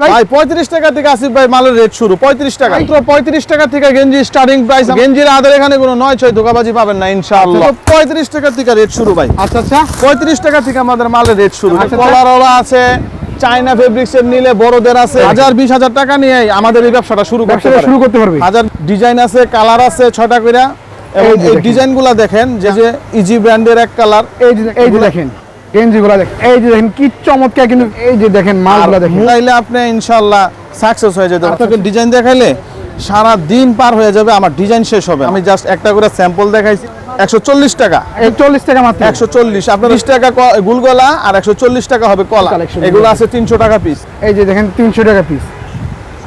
ভাই? ভাই পঁয়ত্রিশ টাকা থেকে আসিফ ভাই মালের রেট শুরু। পঁয়ত্রিশ টাকা। মাত্র পঁয়ত্রিশ টাকা থেকে গেঞ্জি স্টার্টিং প্রাইস গেঞ্জির আদের এখানে কোনো নয় ছয় ধোকাবাজি পাবেন না ইনশাআল্লাহ। পঁয়ত্রিশ টাকা থেকে রেট শুরু ভাই। আচ্ছা আচ্ছা। পঁয়ত্রিশ টাকা থেকে আমাদের মালের রেট শুরু। আচ্ছা, আছে চাইনা ফেব্রিক্স এর নিলে বড়দের আছে। হাজার বিশ হাজার টাকা নিয়ে আমাদের এই ব্যবসাটা শুরু করতে শুরু করতে পারবে। হাজার ডিজাইন আছে কালার আছে করে এবং এই যে দেখেন। ডিজাইনগুলা দেখেন যে যে ইজি ব্র্যান্ডের এক কালার এই এই দেখেন। গেঞ্জি গুলা দেখেন এই যে দেখেন কি চমৎকার কিন্তু এই যে দেখেন মালগুলা দেখেন। চাইলে আপনি সাকসেস হয়ে যাবে। আপনাকে ডিজাইন দেখাইলে সারা দিন পার হয়ে যাবে আমার ডিজাইন শেষ হবে। আমি জাস্ট একটা করে স্যাম্পল দেখাইছি একশো চল্লিশ টাকা। চল্লিশ টাকা মাত্র। একশো চল্লিশ আপনার বিশ টাকা গুলগলা আর একশো চল্লিশ টাকা হবে কলা। এগুলো আছে তিনশো টাকা পিস এই যে দেখেন তিনশো টাকা পিস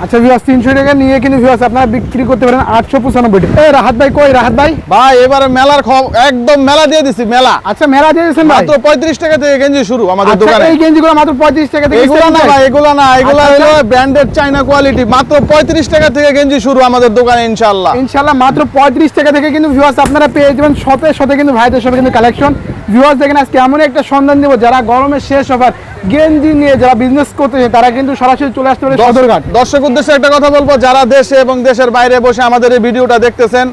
আচ্ছা ভিউয়ার্স তিনশো টাকা নিয়ে কিন্তু ভিউয়ার্স আপনারা বিক্রি করতে পারেন আটশো পঁচানব্বই টাকা। এই রাহাত ভাই কই? রাহাত ভাই? ভাই এবারে মেলার একদম মেলা দিয়ে দিছি মেলা। আচ্ছা মেলা দিয়ে দিয়েছেন ভাই? মাত্র পঁয়ত্রিশ টাকা থেকে গেঞ্জি শুরু আমাদের আচ্ছা দোকানে। এই গেঞ্জিগুলো মাত্র পঁয়ত্রিশ টাকা থেকে এগুলো না ভাই এগুলো না এগুলো আচ্ছা, হলো ব্র্যান্ডেড চাইনা কোয়ালিটি মাত্র পঁয়ত্রিশ টাকা থেকে গেঞ্জি শুরু আমাদের দোকানে ইনশাল্লাহ ইনশাল্লাহ মাত্র পঁয়ত্রিশ টাকা থেকে কিন্তু ভিউয়ার্স আপনারা পেয়ে যাবেন শপের সাথে কিন্তু ভাইদের সাথে কিন্তু কালেকশন ভিউয়ার্স দেখেন আজকে এমন একটা সন্ধান দেবো যারা গরমের শেষ অফার গেঞ্জি নিয়ে যারা বিজনেস করতেছে তারা কিন্তু সরাসরি চলে আসতে পারে সদরঘাট। দর্শক উদ্দেশ্যে একটা কথা বলব যারা দেশে এবং দেশের বাইরে বসে আমাদের এই ভিডিওটা দেখতেছেন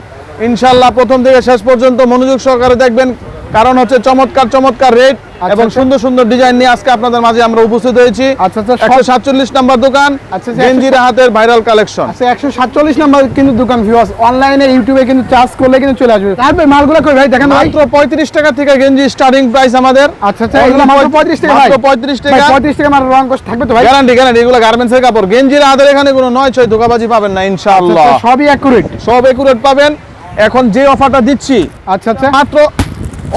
ইনশাল্লাহ প্রথম থেকে শেষ পর্যন্ত মনোযোগ সহকারে দেখবেন কারণ হচ্ছে চমৎকার চমৎকার রেট এবং আচ্ছা। সুন্দর সুন্দর ডিজাইন নিয়ে আজকে আপনাদের মাঝে আমরা উপস্থিত হয়েছি। আচ্ছা, আচ্ছা, সব- একশো সাতচল্লিশ নাম্বার দোকান আচ্ছা, আচ্ছা, ভাইরাল কালেকশন আচ্ছা একশো সাতচল্লিশ নাম্বার কিন্তু দোকান ভিউয়ার্স অনলাইনে ইউটিউবে কিন্তু চার্জ করলে কিন্তু চলে আসবে। তারপরে মালগুলো কই ভাই? দেখেন মাত্র পঁয়ত্রিশ টাকা থেকে গেঞ্জি স্টার্টিং প্রাইস আমাদের। আচ্ছা আচ্ছা এগুলো মাত্র পঁয়ত্রিশ টাকা পঁয়ত্রিশ টাকা। পঁয়ত্রিশ টাকা আমার রং কষ্ট থাকবে তো ভাই? গ্যারান্টি গ্যারান্টি এগুলো গার্মেন্টসের কাপড়। গেঞ্জির হাতের এখানে কোনো নয় ছয় ধোকাবাজি পাবেন না ইনশাআল্লাহ। আচ্ছা, সবই অ্যাকুরেট সব একুরেট পাবেন। এখন যে অফারটা দিচ্ছি আচ্ছা আচ্ছা। মাত্র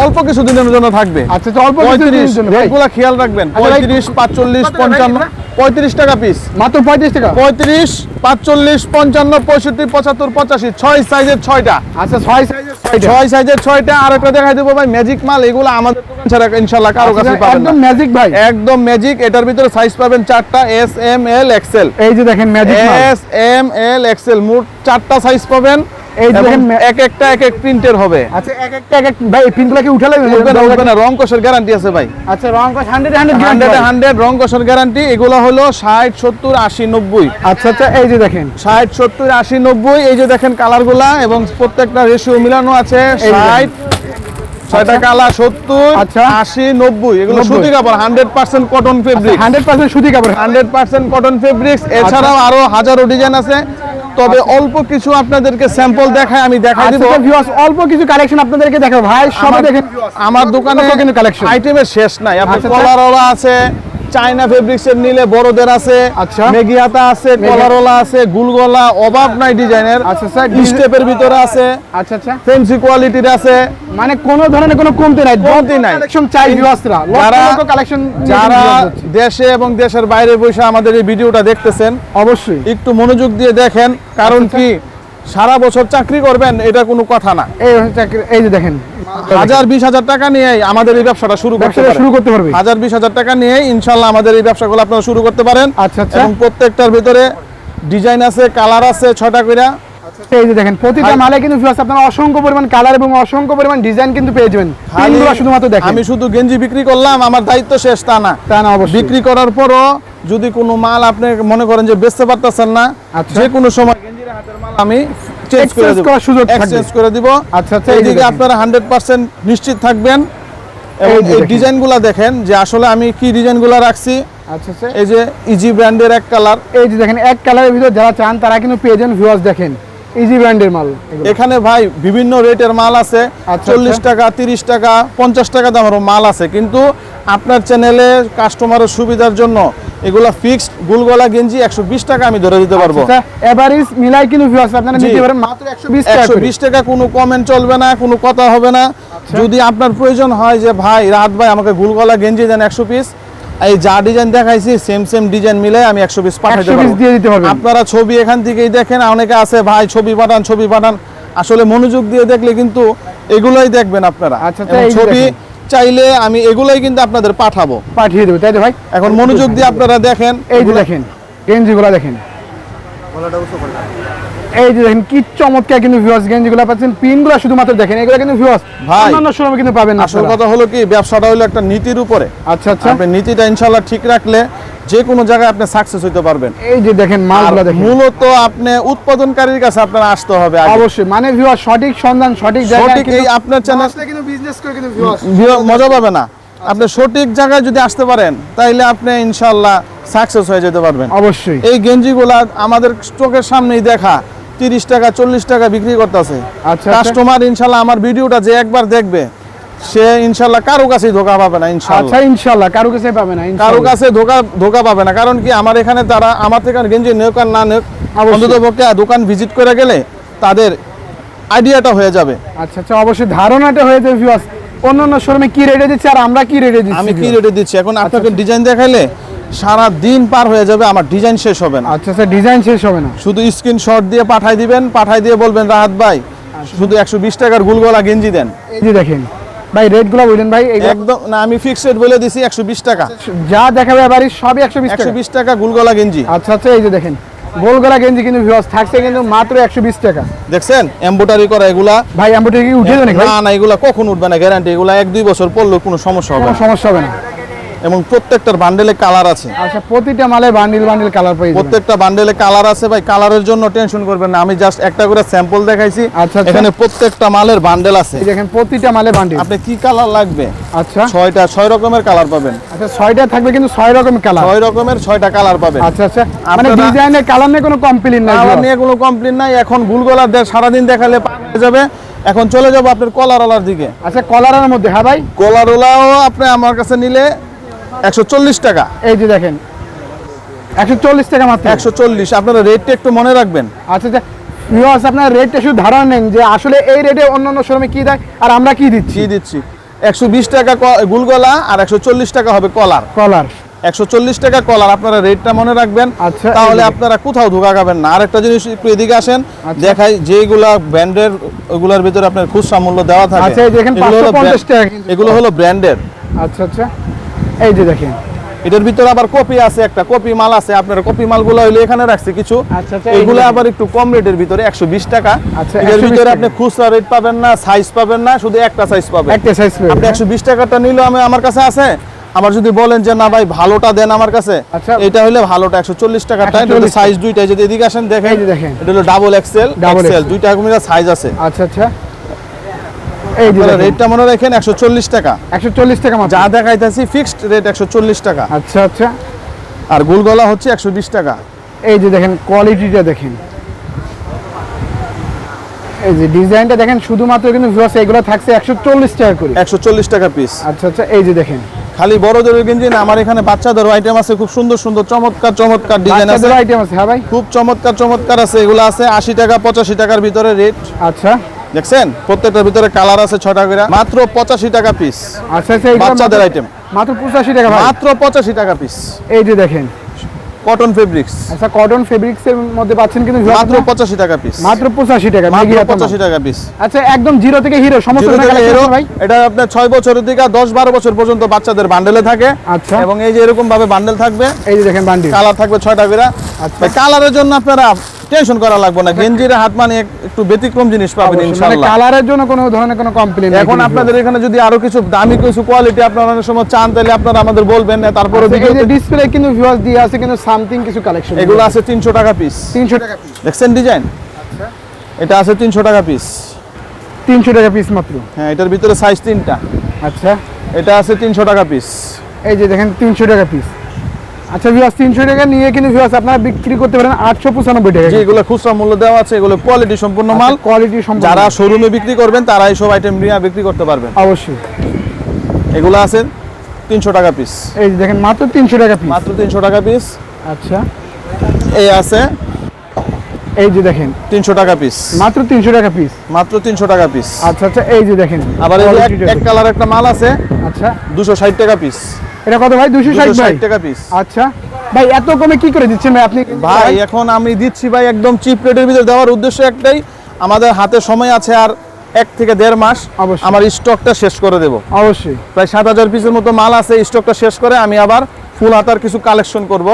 অল্প কিছু দিনের জন্য থাকবে। আচ্ছা আচ্ছা অল্প পঁয়ত্রিশ। রেটগুলো খেয়াল রাখবেন। আচ্ছা পঁয়ত্রিশ পাঁচচল্লিশ পঞ্চান্ন। পঁয়ত্রিশ টাকা পিস মাত্র পঁয়ত্রিশ টাকা? পঁয়ত্রিশ পাঁচচল্লিশ পঞ্চান্ন পঁয়ষট্টি পঁচাত্তর পঁচাশি। ছয় সাইজের ছয়টা। আচ্ছা ছয় সাইজের ছয় সাইজের ছয়টা। আর একটা দেখাই দেবো ভাই ম্যাজিক মাল। এগুলো আমাদের দোকান ছাড়া ইনশাল্লাহ কারও কাছে আচ্ছা, পাবেন একদম ম্যাজিক ভাই। একদম ম্যাজিক এটার ভিতরে সাইজ পাবেন চারটা এস এম এল এক্সেল এই যে দেখেন magic S M L XL মোট চারটা সাইজ পাবেন। এই দেখেন মে- এক একটা এক এক প্রিন্টের হবে। আচ্ছা এক একটা এক এক ভাই এই পিনগুলো কি উঠালে উঠবে না উঠবে না রং কষের গ্যারান্টি আছে ভাই। আচ্ছা রং কস হান্ড্রেড হান্ড্রেড হান্ড্রেড হান্ড্রেড রং কষের গ্যারান্টি এগুলো হলো ষাট সত্তর আশি নব্বই। আচ্ছা আচ্ছা এই যে দেখেন। এই যে কালারগুলা এবং প্রত্যেকটা রেশিও মিলানো আছে এই যে ষাট ছয়টা কালার সত্তর। আশি নব্বই এগুলো 90 সুতি কাপড় hundred percent cotton fabric hundred percent সুতি কাপড়। হান্ড্রেড পার্সেন্ট কটন ফেব্রিক্স এছাড়াও আরও হাজারো ডিজাইন আছে। তবে অল্প কিছু আপনাদেরকে স্যাম্পল দেখায় আমি দেখাই দিব। আচ্ছা ভিউয়ার্স অল্প কিছু কালেকশন আপনাদেরকে দেখাবো। ভাই সব দেখেন আমার দোকানে কালেকশন আইটেমের শেষ নাই। আপনার আচ্ছা, কলারওয়ালা আছে চাইনা ফেব্রিক্স এর নিলে বড়দের আছে আচ্ছা। মেগিয়াতা আছে কলারওয়ালা আছে গুলগলা অভাব নাই ডিজাইনের। আচ্ছা, স্যার, স্টেপের ভিতরে আছে। আচ্ছা আচ্ছা। ফেন্সি কোয়ালিটির আছে। মানে কোনো ধরনের কোনো কমতি নাই কমতি নাই। কালেকশন চাই ভিউয়ার্সরা যারা কালেকশন যারা দেশে এবং দেশের বাইরে বসে আমাদের এই ভিডিওটা দেখতেছেন অবশ্যই। একটু মনোযোগ দিয়ে দেখেন কারণ আচ্ছা, কি? সারা বছর চাকরি করবেন এটা কোনো কথা না। এই চাকরি- এই যে দেখেন। হাজার বিশ হাজার টাকা নিয়ে আমাদের এই ব্যবসাটা শুরু করতে শুরু করতে পারবে। হাজার বিশ হাজার টাকা নিয়ে ইনশাল্লাহ আমাদের এই ব্যবসাগুলো আপনারা শুরু করতে পারেন। আচ্ছা আচ্ছা। এবং প্রত্যেকটার ভিতরে ডিজাইন আছে কালার আছে ছয়টা করে এই যে দেখেন প্রতিটা মালে কিন্তু ভিউয়ার্স আপনারা অসংখ্য পরিমাণ কালার এবং অসংখ্য পরিমাণ ডিজাইন কিন্তু পেয়ে যাবেন। পিনগুলো শুধুমাত্র দেখেন। আমি শুধু গেঞ্জি বিক্রি করলাম আমার দায়িত্ব শেষ তা না। তা না অবশ্যই। বিক্রি করার পরও যদি কোনো মাল আপনি মনে করেন যে বেচতে পারতেছেন না আচ্ছা। যে কোনো সময় আমি চেঞ্জ করে দেব। সুযোগ এক্সচেঞ্জ করে দিব। আচ্ছা, আচ্ছা, এইদিকে আপনারা হান্ড্রেড পার্সেন্ট নিশ্চিত থাকবেন। এবং এই। ডিজাইনগুলো দেখেন। যে আসলে আমি কি ডিজাইনগুলো রাখছি। আচ্ছা আচ্ছা। এই যে ইজি ব্র্যান্ডের এক কালার এই যে দেখেন এক কালারের ভিতরে যারা চান তারা কিন্তু পেয়ে যান ভিউয়ার্স দেখেন। ইজি ব্র্যান্ডের মাল। এখানে ভাই বিভিন্ন রেটের মাল আছে। আচ্ছা, চল্লিশ আচ্ছা। টাকা তিরিশ টাকা পঞ্চাশ টাকা দামেরও মাল আছে। কিন্তু আপনার চ্যানেলে কাস্টমারের সুবিধার জন্য এগুলা ফিক্সড গুলগলা গেঞ্জি একশো বিশ টাকা আমি ধরে দিতে পারব। আচ্ছা এভারেজ মিলাই কিন্তু ভিউয়ার্স আপনারা জি। নিতে পারেন মাত্র 120 টাকা টাকা কোনো কমেন্ট চলবে না কোনো কথা হবে না। আচ্ছা। যদি আপনার প্রয়োজন হয় যে ভাই রাত ভাই আমাকে গুলগলা গেঞ্জি দেন একশো পিস এই যা ডিজাইন দেখাইছি সেম সেম ডিজাইন মিলে আমি একশো পিস পাঠাইতে 120 পারব। আপনারা ছবি এখান থেকেই দেখেন অনেকে আছে ভাই ছবি পাঠান ছবি পাঠান। আসলে মনোযোগ দিয়ে দেখলে কিন্তু এগুলোই দেখবেন আপনারা। আচ্ছা, ছবি চাইলে আমি এগুলোই কিন্তু আপনাদের পাঠাবো। পাঠিয়ে দেবো তাই তো ভাই? এখন মনোযোগ দিয়ে আপনারা দেখেন এই দেখেন গেঞ্জিগুলো দেখেন। এই যে দেখেন কি চমৎকার কিন্তু ভিউয়ার্স গেঞ্জিগুলো পাচ্ছেন। পিনগুলো শুধুমাত্র দেখেন এগুলো কিন্তু ভিউয়ার্স ভাই, অন্যান্য শোরুমে কিন্তু পাবেন না আসল কথা হলো কি ব্যবসাটা হলো একটা নীতির উপরে। আচ্ছা আচ্ছা। আপনি নীতিটা ইনশাল্লাহ ঠিক রাখলে যে কোনো জায়গায় আপনি সাকসেস হইতে পারবেন। এই যে দেখেন মালগুলো দেখেন। মূলত আপনি উৎপাদনকারীর কাছে আপনার আসতে হবে অবশ্যই মানে ভিউয়ার সঠিক সন্ধান সঠিক জায়গায় সঠিক এই আপনার চ্যানেল কিন্তু বিজনেস করে কিন্তু ভিউয়ার মজা পাবে না। আপনি সঠিক জায়গায় যদি আসতে পারেন তাইলে আপনি ইনশাল্লাহ সাকসেস হয়ে যেতে পারবেন। অবশ্যই। এই গেঞ্জিগুলা আমাদের চোখের সামনেই দেখা। তিরিশ টাকা চল্লিশ টাকা বিক্রি করতেছে। আচ্ছা, আচ্ছা। কাস্টমার ইনশাল্লাহ আমার ভিডিওটা যে একবার দেখবে সে ইনশাল্লাহ কারও কাছেই ধোকা পাবে না ইনশাল্লাহ। আচ্ছা ইনশাআল্লাহ কারও কাছে পাবে না কারও কাছে ধোকা ধোকা পাবে না কারণ কি আমার এখানে তারা আমার থেকে গেঞ্জি নেক আর না নেক। অন্তত পক্ষে দোকান ভিজিট করে গেলে তাদের আইডিয়াটা হয়ে যাবে। আচ্ছা আচ্ছা অবশ্যই ধারণাটা হয়ে যাবে ভিউয়ার্স অন্য অন্য শোরুমে কি রেটে দিচ্ছে আর আমরা কি রেটে দিচ্ছি আমি কি রেটে দিচ্ছি? এখন আপনাকে ডিজাইন দেখাইলে সারা দিন পার হয়ে যাবে আমার ডিজাইন শেষ হবে না। আচ্ছা আচ্ছা ডিজাইন শেষ হবে না। শুধু স্ক্রিনশট দিয়ে পাঠাই দিবেন পাঠাই দিয়ে বলবেন রাহাত ভাই শুধু একশো বিশ টাকার গুলগলা গেঞ্জি দেন। এই যে দেখেন ভাই রেটগুলো বললেন ভাই একদম না আমি ফিক্সড রেট বলে দিছি একশো বিশ টাকা। যা দেখাবে বাড়ি সবই একশো বিশ একশো টাকা বিশ টাকা গুলগলা গেঞ্জি। আচ্ছা আচ্ছা এই যে দেখেন গোলগলা গেঞ্জি কিন্তু ভিউয়ার্স থাকছে কিন্তু মাত্র একশো বিশ টাকা। দেখছেন? এম্বোটারি করা এগুলা। ভাই এম্বুটি কি উঠে ভাই না না এগুলা কখন উঠবে না গ্যারান্টি এগুলা এক দুই বছর পড়লেও কোনো সমস্যা হবে না। সমস্যা হবে না। এবং প্রত্যেকটার বান্ডেলে কালার আছে। আচ্ছা প্রতিটা মালে বান্ডিল বান্ডিল কালার পেয়ে প্রত্যেকটা বান্ডেলে কালার আছে ভাই কালারের জন্য টেনশন করবেন না। আমি জাস্ট একটা করে স্যাম্পল দেখাইছি। আচ্ছা, আচ্ছা। এখানে প্রত্যেকটা মালের বান্ডেল আছে। দেখেন প্রতিটা মালে বান্ডিল আপনি কি কালার লাগবে? আচ্ছা। ছয়টা ছয় রকমের কালার পাবেন। আচ্ছা ছয়টা থাকবে কিন্তু ছয় রকমের কালার ছয় রকমের ছয়টা কালার পাবেন। আচ্ছা আচ্ছা। মানে ডিজাইনের কালার নিয়ে কোনো কমপ্লেন নাই কালার নিয়ে কোনো কমপ্লেন নাই। এখন গুলগলার দেয় সারাদিন দেখালে হয়ে যাবে। এখন চলে যাব আপনার কলারওয়ালার দিকে। আচ্ছা কলারের মধ্যে হ্যাঁ ভাই? কলারওয়ালাও আপনি আমার কাছে নিলে একশো টাকা। এই যে দেখেন একশো টাকা মাত্র। একশো আপনারা রেটটা একটু মনে রাখবেন। আচ্ছা আচ্ছা ভিউয়ার্স আপনার রেটটা শুধু ধারণা নেন যে আসলে এই রেটে অন্য অন্য কি দেয় আর আমরা কি দিচ্ছি? কি দিচ্ছি? একশো বিশ টাকা গুলগলা আর একশো চল্লিশ টাকা হবে কলার। কলার। একশো চল্লিশ টাকা কলার আপনারা রেটটা মনে রাখবেন। আচ্ছা, তাহলে আপনারা কোথাও ধোকা খাবেন না। আরেকটা জিনিস একটু এদিকে আসেন আচ্ছা। দেখাই যেগুলা ব্র্যান্ডের ওগুলার ভিতরে আপনার খুচরা মূল্য দেওয়া থাকে। আচ্ছা, দেখেন এগুলো হলো 550 টাকা এগুলো হলো ব্র্যান্ডের আচ্ছা আচ্ছা। এই যে দেখেন। এটার ভিতরে আবার কপি আছে একটা কপি মাল আছে। আপনার কপি মালগুলো হইলে এখানে রাখছি কিছু। আচ্ছা, আচ্ছা, এগুলো আবার একটু কম রেটের ভিতরে একশো বিশ টাকা। আচ্ছা, 120 ভিতরে আপনি খুচরা রেট পাবেন না সাইজ পাবেন না শুধু একটা সাইজ পাবেন। একটা সাইজ আপনি একশো বিশ টাকাটা নিলেও আমি আমার কাছে আছে। আবার যদি বলেন যে না ভাই ভালোটা দেন আমার কাছে আচ্ছা। এটা হলে ভালোটা একশো চল্লিশ টাকাটা এটা সাইজ দুইটাই যদি এদিকে আসেন দেখেন। এটা হলো ডাবল এক্সেল এক্সেল দুইটা রকমের সাইজ আছে। আচ্ছা আচ্ছা। এই যে রেটটা মনে রাখেন একশো চল্লিশ টাকা। একশো চল্লিশ টাকা মাত্র। যা দেখাইতেছি ফিক্সড রেট একশো চল্লিশ টাকা। আচ্ছা আচ্ছা। আর গুলগলা হচ্ছে একশো বিশ টাকা। এই যে দেখেন কোয়ালিটিটা দেখেন। এই যে ডিজাইনটা দেখেন শুধুমাত্র কিন্তু ভিউয়ার্স এগুলো থাকছে একশো চল্লিশ টাকা করে। একশো চল্লিশ টাকা পিস আচ্ছা আচ্ছা এই যে দেখেন। খালি বড়দের গেঞ্জি না আমার এখানে বাচ্চাদেরও আইটেম আছে খুব সুন্দর সুন্দর চমৎকার চমৎকার ডিজাইন আছে। আইটেম আছে হ্যাঁ ভাই? খুব চমৎকার চমৎকার আছে এগুলো আছে আশি টাকা পঁচাশি টাকার ভিতরে রেট আচ্ছা। দেখছেন? প্রত্যেকটার ভিতরে কালার আছে ছটা করে। মাত্র পঁচাশি টাকা পিস আচ্ছা আচ্ছা বাচ্চাদের মাত্র- item। মাত্র পঁচাশি টাকা মাত্র পঁচাশি টাকা পিস এই যে দেখেন। কটন ফেব্রিক্স আচ্ছা কটন ফেব্রিক্স এর মধ্যে পাচ্ছেন কিন্তু মাত্র টাকা পিস মাত্র পঁচাশি টাকা মাত্র। টাকা পিস আচ্ছা একদম জিরো থেকে হিরো সমস্ত ভাই। এটা আপনার বছরের দিকে দশ বারো বছর পর্যন্ত বাচ্চাদের বান্ডেলে থাকে। আচ্ছা। এবং এই যে এরকম ভাবে বান্ডেল থাকবে এই যে দেখেন বান্ডিল কালার থাকবে করে। আচ্ছা। কালারের জন্য আপনারা টেনশন করা লাগবে না। গেঞ্জির হাত মানে একটু ব্যতিক্রম জিনিস পাবেন মানে ইনশাআল্লাহ কালারের জন্য কোনো ধরনের কোনো কমপ্লেন এখন আপনাদের এখানে যদি আরও কিছু দামি কিছু কোয়ালিটি আপনারা অনেক সময় চান তাহলে আপনারা আমাদের বলবেন না। তারপরে এই যে ডিসপ্লে কিন্তু ভিউয়ার্স দিয়ে আছে কিন্তু সামথিং কিছু কালেকশন এগুলো আছে তিনশো টাকা পিস 300 টাকা পিস দেখছেন ডিজাইন আচ্ছা। এটা আছে তিনশো টাকা পিস 300 টাকা পিস মাত্র। হ্যাঁ এটার ভিতরে সাইজ তিনটা। আচ্ছা। এটা আছে তিনশো টাকা পিস এই যে দেখেন 300 টাকা পিস আচ্ছা ভিউয়ার্স 300 টাকা নিয়ে কিন্তু ভিউয়ার্স আপনারা বিক্রি করতে পারেন 895 টাকা। যে এগুলো খুচরা মূল্য দেওয়া আছে এগুলো কোয়ালিটি সম্পূর্ণ মাল। কোয়ালিটি সম্পূর্ণ যারা শোরুমে বিক্রি করবেন তারা এই সব আইটেম নিয়ে বিক্রি করতে পারবেন। অবশ্যই। এগুলো আছে তিনশো টাকা পিস এই দেখেন মাত্র 300 টাকা পিস মাত্র তিনশো টাকা পিস আচ্ছা। এই আছে এই যে দেখেন। তিনশো টাকা পিস মাত্র 300 টাকা পিস মাত্র তিনশো টাকা পিস আচ্ছা আচ্ছা এই যে দেখেন। আবার এক- কালার একটা মাল আছে আচ্ছা। দুশো ষাট টাকা পিস এটা কত ভাই? 260 দুশো ভাই ষাট টাকা পিস আচ্ছা। ভাই এত কমে কি করে দিচ্ছেন ভাই আপনি? ভাই এখন আমি দিচ্ছি ভাই একদম চিপ রেটের ভিতরে। দেওয়ার উদ্দেশ্য একটাই আমাদের হাতে সময় আছে আর এক থেকে দেড় মাস। আমার স্টকটা শেষ করে দেব। অবশ্যই। প্রায় সাত হাজার পিসের মতো মাল আছে স্টকটা শেষ করে আমি আবার ফুল হাতার কিছু কালেকশন করব।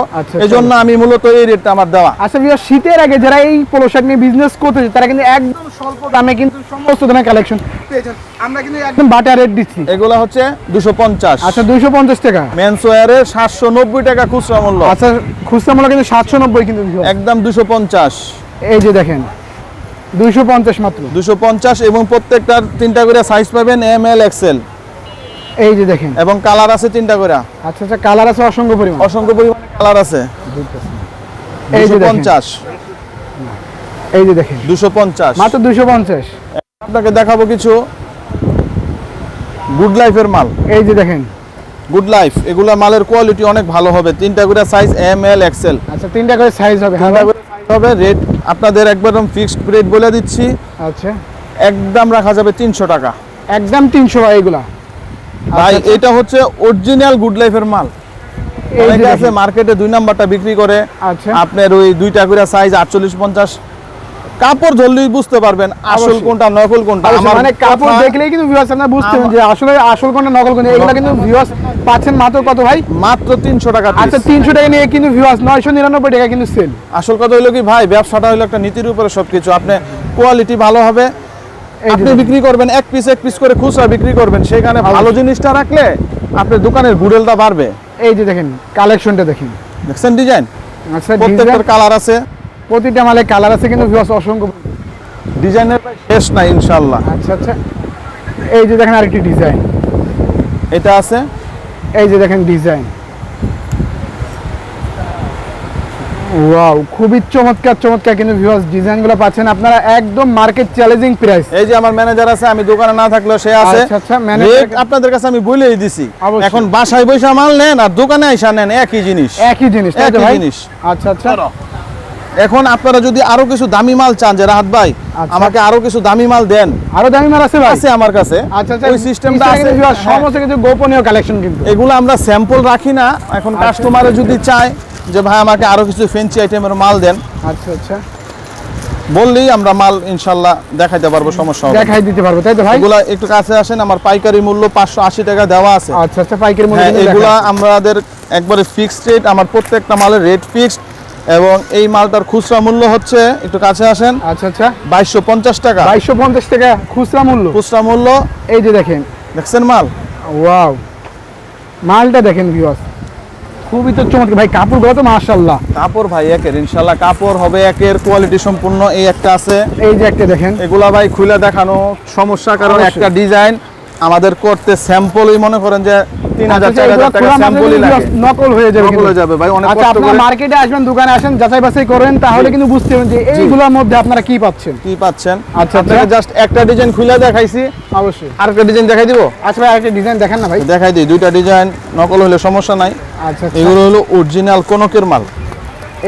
এই জন্য আমি মূলত এই রেটটা আমার দেওয়া। আচ্ছা ভিউয়ার শীতের আগে যারা এই পোলো শার্ট নিয়ে বিজনেস করতেছে তারা কিন্তু একদম স্বল্প দামে কিন্তু সমস্ত ধরনের কালেকশন পেয়েছেন আমরা কিন্তু একদম বাটা রেট দিচ্ছি। এগুলো হচ্ছে দুশো পঞ্চাশ। আচ্ছা দুইশো পঞ্চাশ টাকা। মেন্স সাতশো নব্বই টাকা খুচরা মূল্য। আচ্ছা খুচরা মূল্য কিন্তু সাতশো নব্বই কিন্তু একদম দুশো পঞ্চাশ। এই যে দেখেন দুইশো পঞ্চাশ মাত্র। দুশো পঞ্চাশ এবং প্রত্যেকটার তিনটা করে সাইজ পাবেন এম এল এক্সেল এই যে দেখেন। এবং কালার আছে তিনটা করে আচ্ছা আচ্ছা কালার আছে অসংখ্য পরিমাণ। অসংখ্য পরিমাণে কালার আছে। এই যে পঞ্চাশ। এই যে দেখেন। দুশো পঞ্চাশ। মাত্র দুইশো পঞ্চাশ। আপনাকে দেখাবো কিছু গুড লাইফের মাল। এই যে দেখেন। গুড লাইফ এগুলা মালের কোয়ালিটি অনেক ভালো হবে। তিনটা করে সাইজ এম এল এক্সেল আচ্ছা তিনটা করে সাইজ হবে। হবে। রেট আপনাদের একদম ফিক্সড রেট বলে দিচ্ছি। আচ্ছা। একদম রাখা যাবে তিনশো টাকা। একদম তিনশো এইগুলা ভাই আচ্ছা, এটা হচ্ছে অরিজিনাল গুড লাইফের মাল অনেকে আছে মার্কেটে দুই নাম্বারটা বিক্রি করে। আচ্ছা। আপনার ওই দুইটা করে সাইজ আটচল্লিশ পঞ্চাশ। কাপড় ধরলেই বুঝতে পারবেন আসল কোনটা নকল কোনটা। মানে কাপড় দেখলেই কিন্তু ভিউয়ার্স আপনারা বুঝতে যে আসলে আসল কোনটা নকল কোনটা এগুলো কিন্তু ভিউয়ার্স পাচ্ছেন মাত্র কত ভাই? মাত্র তিনশো টাকা আচ্ছা তিনশো টাকা নিয়ে কিন্তু ভিউয়ার্স নয়শো নিরানব্বই টাকা কিন্তু সেল আসল কথা হলো কি ভাই ব্যবসাটা হলো একটা নীতির উপরে সবকিছু। আপনি কোয়ালিটি ভালো হবে আপনি। বিক্রি করবেন এক পিস এক পিস করে খুচরা বিক্রি করবেন সেখানে ভালো জিনিসটা রাখলে আপনার দোকানের গুডেলটা বাড়বে। এই যে দেখেন কালেকশনটা দেখেন। দেখছেন ডিজাইন আচ্ছা প্রত্যেকটার কালার আছে। প্রতিটা মালে কালার আছে কিন্তু অসংখ্য। ডিজাইনের শেষ নাই ইনশাল্লাহ আচ্ছা আচ্ছা। এই যে দেখেন আরেকটি ডিজাইন এটা আছে? এই যে দেখেন ডিজাইন ওয়াও খুবই চমৎকার চমৎকার কিন্তু ভিউয়ার্স ডিজাইনগুলো পাচ্ছেন। আপনারা একদম মার্কেট চ্যালেঞ্জিং প্রাইস এই যে আমার ম্যানেজার আছে আমি দোকানে না থাকলেও সে আছে। আচ্ছা, আচ্ছা, আপনাদের কাছে আমি বলেই দিছি। এখন বাসায় বৈশা মাল নেন আর দোকানে আইসা নেন একই জিনিস। একই জিনিস একই জিনিস। আচ্ছা আচ্ছা। এখন আপনারা যদি আরও কিছু দামি মাল চান যে রাহাত ভাই আচ্ছা। আমাকে আরও কিছু দামি মাল দেন। আরও দামি মাল আছে ভাই? আছে আমার কাছে। আচ্ছা আচ্ছা। ওই সিস্টেমটা আছে। হ্যাঁ। সমস্ত কিছু গোপনীয় কালেকশন কিন্তু। এগুলো আমরা স্যাম্পল রাখি না। এখন আচ্ছা। কাস্টমারে যদি চায় যে ভাই আমাকে আরও কিছু ফেন্সি আইটেমের মাল দেন। আচ্ছা আচ্ছা। বললেই আমরা মাল ইনশাল্লাহ দেখাইতে পারব সমস্যা হবে দেখাই দিতে পারব তাই তো ভাই? এগুলা একটু কাছে আসেন আমার পাইকারি মূল্য পাঁচশো আশি টাকা দেওয়া আছে। আচ্ছা আচ্ছা পাইকারি মূল্য হ্যাঁ এগুলা আমাদের একবারে ফিক্সড রেট আমার প্রত্যেকটা মালের রেট ফিক্সড এবং এই মালটার খুচরা মূল্য হচ্ছে একটু কাছে আসেন আচ্ছা আচ্ছা। বাইশশো পঞ্চাশ টাকা। বাইশশো পঞ্চাশ টাকা খুচরা মূল্য? খুচরা মূল্য এই যে দেখেন। দেখছেন মাল? ওয়াও। মালটা দেখেন ভিউয়ার্স খুবই তো চমৎকার। ভাই কাপড়গুলো তো মাশাআল্লাহ। কাপড় ভাই একের ইনশাল্লাহ কাপড় হবে একের কোয়ালিটি সম্পূর্ণ এই একটা আছে। এই যে একটা দেখেন। এগুলা ভাই খুলে দেখানো সমস্যা কারণ একটা ডিজাইন আমাদের করতে স্যাম্পলই মনে করেন যে তিন হাজার আচ্ছা, চার হাজার টাকা স্যাম্পলই লাগে। নকল হয়ে যাবে নকল হয়ে যাবে ভাই, অনেক আচ্ছা আপনারা মার্কেটে আসবেন দোকানে আসেন যাচাই বাছাই করেন তাহলে কিন্তু বুঝতে পারবেন যে এইগুলোর মধ্যে আপনারা কি পাচ্ছেন। কি পাচ্ছেন? আচ্ছা, আপনাকে আচ্ছা। জাস্ট একটা ডিজাইন খুলে দেখাইছি। অবশ্যই। আরেকটা ডিজাইন দেখাই দিব? আচ্ছা ভাই একটা ডিজাইন দেখেন না ভাই। দেখাই দিই দুইটা ডিজাইন নকল হলে সমস্যা নাই। আচ্ছা আচ্ছা। এগুলো হলো অরিজিনাল কনকের মাল।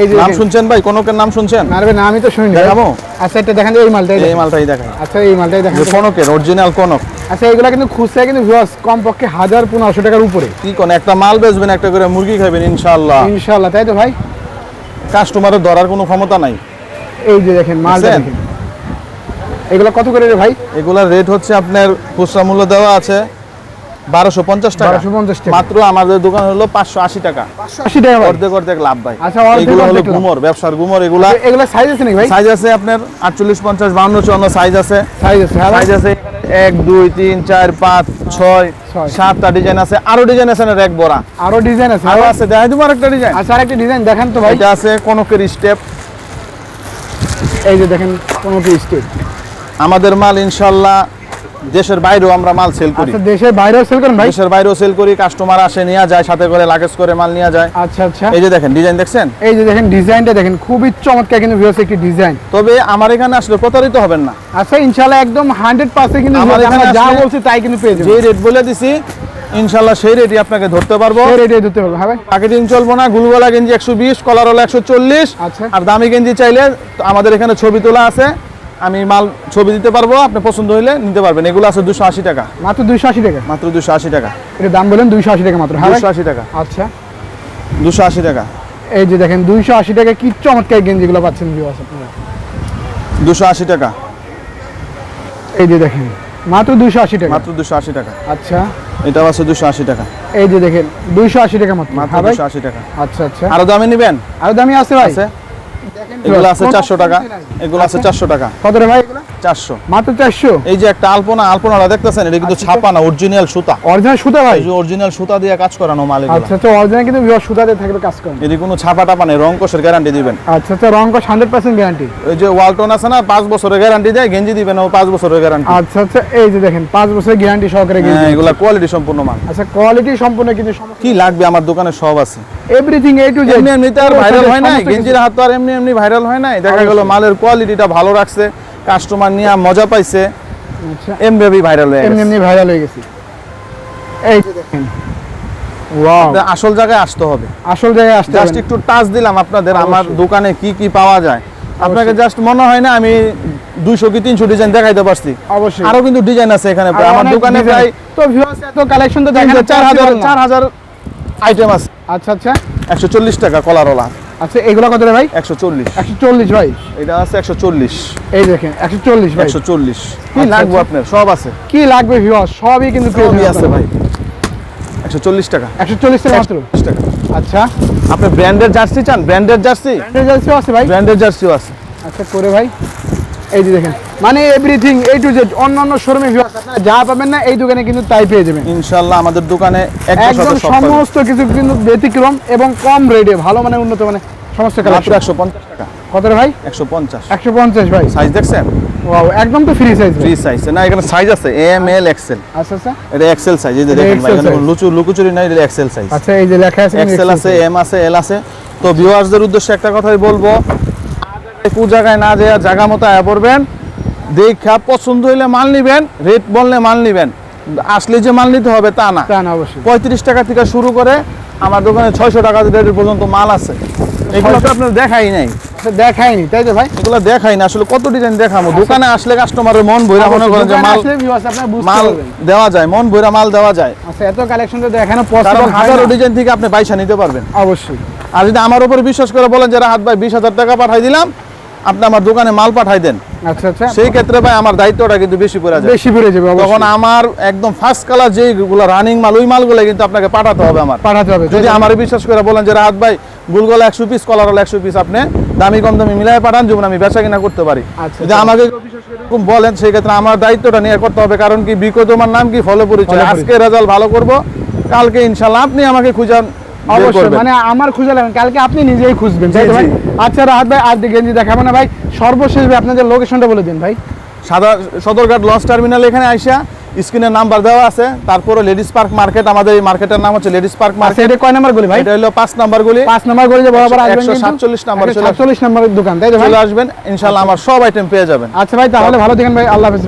এই যে নাম শুনছেন ভাই? কনকের নাম শুনছেন? না রে না আমি তো শুনি দেখাবো? আচ্ছা এটা দেখেন এই মালটাই এই দেখেন। মালটাই দেখাই। আচ্ছা এই মালটাই দেখেন। কনকের অরিজিনাল কনক। আচ্ছা এগুলা কিন্তু খুচরা কিন্তু ভিউয়ার্স কমপক্ষে হাজার পনেরোশো টাকার উপরে। কি কোন? একটা মাল বেচবেন একটা করে মুরগি খাবেন ইনশাআল্লাহ। ইনশাআল্লাহ তাই তো ভাই? কাস্টমারের ধরার কোনো ক্ষমতা নাই। এই যে দেখেন দেখছেন? দেখেন। এগুলা কত করে রে ভাই? এগুলার রেট হচ্ছে আপনার খুচরা মূল্য দেওয়া আছে বারোশো পঞ্চাশ টাকা। 1250 টাকা। মাত্র আমাদের দোকান হলো পাঁচশো আশি টাকা। আশি টাকা ভাই। অর্ধেক অর্ধেক লাভ ভাই। আচ্ছা, এগুলো হলো গুমর ব্যবসার গুমর এগুলা। এগুলা সাইজ আছে নাকি ভাই? সাইজ আছে আপনার আটচল্লিশ পঞ্চাশ বাউন্ন চুয়ান্ন সাইজ আছে। সাইজ আছে হ্যাঁ। সাইজ আছে এক দুই তিন চার পাঁচ ছয়। সাতটা ডিজাইন আছে। আরও ডিজাইন আছে না এক বড়া? আরও ডিজাইন আছে। আরও? আছে দেখাই দিব আরেকটা ডিজাইন আচ্ছা আরেকটা ডিজাইন দেখান তো ভাই। এটা আছে কনকের স্টেপ এই যে দেখেন কোনো কি স্টেপ আমাদের মাল ইনশাল্লাহ দেশের বাইরেও আমরা মাল সেল করি। আচ্ছা দেশের বাইরেও সেল করেন ভাই? দেশের বাইরেও সেল করি কাস্টমার আসে নিয়ে যায় সাথে করে লাগেজ করে মাল নিয়ে যায়। আচ্ছা আচ্ছা। এই যে দেখেন ডিজাইন দেখছেন? এই যে দেখেন ডিজাইনটা দেখেন খুবই চমৎকার কিন্তু ভিউয়ার্স একটি ডিজাইন তবে আমার এখানে আসলে প্রতারিত হবেন না। আচ্ছা ইনশাআল্লাহ একদম হান্ড্রেড পার্সেন্ট কিন্তু আমার এখানে যা বলছি তাই কিন্তু পেয়ে যাবেন। যে রেট বলে দিছি ইনশাল্লাহ সেই রেটই আপনাকে ধরতে পারব। সেই রেটে দিতে পারব হ্যাঁ ভাই। প্যাকেটিং চলবো না গুলগোলা গেঞ্জি একশো বিশ কলার হলো একশো চল্লিশ আচ্ছা। আর দামি গেঞ্জি চাইলে আমাদের এখানে ছবি তোলা আছে। আমি মাল ছবি দিতে পারব আপনি পছন্দ হইলে নিতে পারবেন এগুলো আছে দুশো আশি টাকা মাত্র দুইশো আশি টাকা মাত্র দুশো আশি টাকা এটা দাম বলেন দুইশো আশি টাকা মাত্র হ্যাঁ? দুশো আশি টাকা আচ্ছা দুশো আশি টাকা এই যে দেখেন দুইশো আশি টাকা কি চমৎকার গেঞ্জিগুলো পাচ্ছেন ভিউয়ার্স আপনারা দুশো আশি টাকা এই যে দেখেন মাত্র দুইশো আশি টাকা মাত্র দুশো আশি টাকা আচ্ছা এটা আছে দুশো আশি টাকা এই যে দেখেন দুইশো আশি টাকা মাত্র হ্যাঁ দুশো আশি টাকা আচ্ছা আচ্ছা আরও দামে নেবেন আরও দামি আছে ভাই আছে এগুলো আছে চারশো টাকা। এগুলো আছে চারশো টাকা। কত রে ভাই? এগুলো? চারশো। মাত্র চারশো? এই যে একটা আলপনা আলপনাটা দেখতেছেন? এটা কিন্তু ছাপা না অরিজিনাল সুতা। অরিজিনাল সুতা ভাই? যে অরিজিনাল সুতা দিয়ে কাজ করানো মাল এগুলো। আচ্ছা আচ্ছা অরিজিনাল কিন্তু বিভাগ সুতা দিয়ে থাকবে কাজ করেন। এটি কোনো ছাপা টাপা নেই রং কোষের গ্যারান্টি দিবেন। আচ্ছা আচ্ছা রং কস হান্ড্রেড পার্সেন্ট গ্যারান্টি ওই যে ওয়ালটন আছে না পাঁচ বছরের গ্যারান্টি দেয় গেঞ্জি দিবেন ও পাঁচ বছরের গ্যারান্টি আচ্ছা আচ্ছা এই যে দেখেন পাঁচ বছরের গ্যারান্টি সহকারে হ্যাঁ এগুলা কোয়ালিটি সম্পূর্ণ মাল। আচ্ছা কোয়ালিটি সম্পূর্ণ কিন্তু কি লাগবে আমার দোকানে? সব আছে। এভরিথিং এ টু জেড এমনি এমনিতে আর ভাইরাল হয় নাই গেঞ্জির হাত তো আর এমনি এমনি ভাইরাল হয় নাই। দেখা গেল মালের কোয়ালিটিটা ভালো রাখছে। কাস্টমার নিয়ে মজা পাইছে আচ্ছা। এমনি ভাইরাল হয়ে গেছে এমনি ভাইরাল হয়ে গেছে। এই দেখেন। আসল জায়গায় আসতে হবে। আসল জায়গায় আসতে জাস্ট একটু টাচ দিলাম আপনাদের আমার দোকানে কি কি পাওয়া যায়। আপনাকে জাস্ট মনে হয় না আমি দুইশো কি তিনশো ডিজাইন দেখাইতে পারছি। অবশ্যই। আরও কিন্তু ডিজাইন আছে এখানে। আমার দোকানে। প্রায় তো ভিউয়ার্স এত কালেকশন তো দেখেন চার হাজার চার হাজার আইটেম আছে। আচ্ছা আচ্ছা। একশো চল্লিশ টাকা কলারওয়ালা। আচ্ছা এগুলো কত ভাই? একশো চল্লিশ। একশো চল্লিশ ভাই। এটা আছে একশো চল্লিশ। এই দেখেন একশো চল্লিশ একশো চল্লিশ। কি লাগবে। আপনার সব আছে। কি লাগবে ভিউয়ার্স সবই কিন্তু সবই আছে ভাই। একশো চল্লিশ টাকা। একশো চল্লিশ টাকা মাত্র? টাকা। আচ্ছা। আপনি ব্র্যান্ডের জার্সি চান? ব্র্যান্ডের জার্সি? ব্র্যান্ডের জার্সিও আছে ভাই? ব্র্যান্ডের জার্সিও আছে। আচ্ছা করে ভাই। এই যে দেখেন মানে এভরিথিং এই টু জেড অন্যান্য শোরুমে আপনারা যা পাবেন না এই দোকানে কিন্তু তাই পেয়ে যাবেন। ইনশাল্লাহ আমাদের দোকানে একদম সমস্ত কিছু কিন্তু ব্যতিক্রম এবং কম রেটে ভালো মানে উন্নত মানে সমস্ত কালেকশন একশো পঞ্চাশ টাকা। কত রে ভাই? একশো পঞ্চাশ। একশো পঞ্চাশ ভাই। সাইজ দেখছেন? ওয়াও একদম তো ফ্রি সাইজ ফ্রি সাইজ না এখানে সাইজ আছে এম এল এক্সেল আচ্ছা আচ্ছা। এটা এক্সেল সাইজ এই যে দেখেন ভাই এখানে লুচু লুকুচুরি নাই এটা এক্সেল সাইজ আচ্ছা এই যে লেখা আছে এক্সেল আছে এম আছে এল আছে। তো ভিউয়ার্সদের উদ্দেশ্যে একটা কথাই বলব কু জায়গায় না যেয়ে জায়গা মতো আয়া পড়বেন। দেখা পছন্দ হইলে মাল নিবেন রেট বললে মাল নিবেন। আসলে যে মাল নিতে হবে তা না। অবশ্যই। পঁয়ত্রিশ টাকা থেকে শুরু করে আমার দোকানে ছয়শো টাকা রেটের পর্যন্ত মাল আছে। এগুলো তো আপনার দেখাই নাই। আচ্ছা, দেখায়নি তাই তো ভাই? এগুলো দেখাই না আসলে কত ডিজাইন দেখাবো। দোকানে আসলে কাস্টমারের মন ভৈরা মনে করেন যে মাল দেওয়া যায় মন ভৈরা মাল দেওয়া যায়। আচ্ছা এত কালেকশন তো দেখানো পসিবল হাজারো হাজারো ডিজাইন থেকে আপনি পয়সা নিতে পারবেন। অবশ্যই। আর যদি আমার উপর বিশ্বাস করে বলেন যে হাত ভাই বিশ হাজার টাকা পাঠাই দিলাম আপনি আমার দোকানে মাল পাঠাই দেন। আচ্ছা আচ্ছা। সেই ক্ষেত্রে ভাই আমার দায়িত্বটা কিন্তু বেশি পড়ে যায়। বেশি পড়ে যাবে তখন আমার একদম ফার্স্ট কালার যেগুলো রানিং মাল ওই মালগুলো কিন্তু আপনাকে পাঠাতে হবে আমার। পাঠাতে হবে যদি আমার বিশ্বাস করে বলেন যে রাত ভাই গুলগলা একশো পিস কলার হলো একশো পিস আপনি দামি কম দামি মিলাই পাঠান যেমন আমি বেচা কিনা করতে পারি। আচ্ছা, যদি আমাকে এরকম বলেন সেই ক্ষেত্রে আমার দায়িত্বটা নিয়ে করতে হবে। কারণ কি বিকো তোমার নাম কি? ফলো পরিচয় আজকে রেজাল্ট ভালো করব কালকে ইনশাল্লাহ আপনি আমাকে খুঁজান অবশ্যই মানে আমার খুঁজে লাগবেন কালকে আপনি নিজেই খুঁজবেন তাই ভাই? আচ্ছা রাহাত ভাই আর গেঞ্জি দেখাবো না ভাই। সর্বশেষ ভাই আপনাদের লোকেশনটা বলে দিন ভাই। সাদা সদরঘাট লঞ্চ টার্মিনাল এখানে আইসা স্ক্রিনের নাম্বার দেওয়া আছে। তারপরে লেডিস পার্ক মার্কেট আমাদের এই মার্কেটের নাম হচ্ছে লেডিস পার্ক মার্কেট এটা কয় নাম্বার গলি ভাই? এটা হলো পাঁচ নাম্বার গুলি। পাঁচ নাম্বার গলি যে বরাবর আসবেন নাম্বার নাম্বারের দোকান তাই তো ভাই? চলে আসবেন ইনশাল্লাহ আমার সব আইটেম পেয়ে যাবেন। আচ্ছা ভাই তাহলে ভালো দেখেন ভাই আল্লাহ হাফেজ।